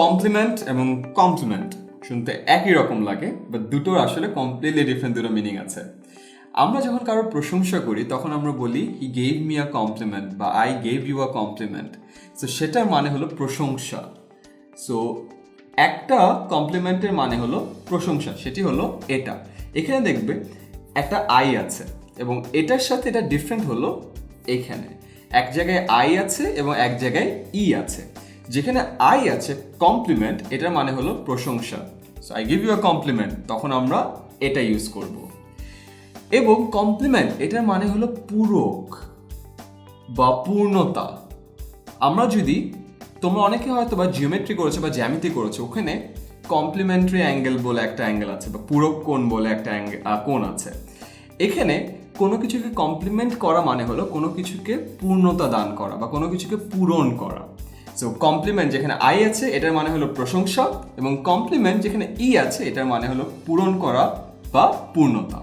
Complement এবং complement শুনতে একই রকম লাগে বাট দুটোর আসলে কমপ্লিটলি ডিফারেন্ট দুটো মিনিং আছে। আমরা যখন কারোর প্রশংসা করি, তখন আমরা বলি he gave me a compliment বা I gave you a compliment so সেটার মানে হলো প্রশংসা। সো একটা কমপ্লিমেন্টের মানে হলো প্রশংসা, সেটি হলো এটা। এখানে দেখবে একটা আই আছে, এবং এটার সাথে এটা ডিফারেন্ট হলো এখানে। এক জায়গায় আই আছে এবং এক জায়গায় ই আছে। যেখানে আই আছে কমপ্লিমেন্ট এটার মানে হলো প্রশংসা। So I give you a compliment তখন আমরা এটা ইউজ করব। এবং কমপ্লিমেন্ট এটার মানে হলো পূরক বা পূর্ণতা। আমরা যদি, তোমরা অনেকে হয়তো বা জিওমেট্রি করেছ বা জ্যামিতি করেছ, ওখানে কমপ্লিমেন্টারি অ্যাঙ্গেল বলে একটা অ্যাঙ্গেল আছে বা পূরক কোণ বলে একটা কোণ আছে। এখানে কোনো কিছুকে কমপ্লিমেন্ট করা মানে হলো কোনো কিছুকে পূর্ণতা দান করা বা কোনো কিছুকে পূরণ করা। সো কমপ্লিমেন্ট যেখানে আই আছে, এটার মানে হলো প্রশংসা, এবং কমপ্লিমেন্ট যেখানে ই আছে, এটার মানে হলো পূরণ করা বা পূর্ণতা।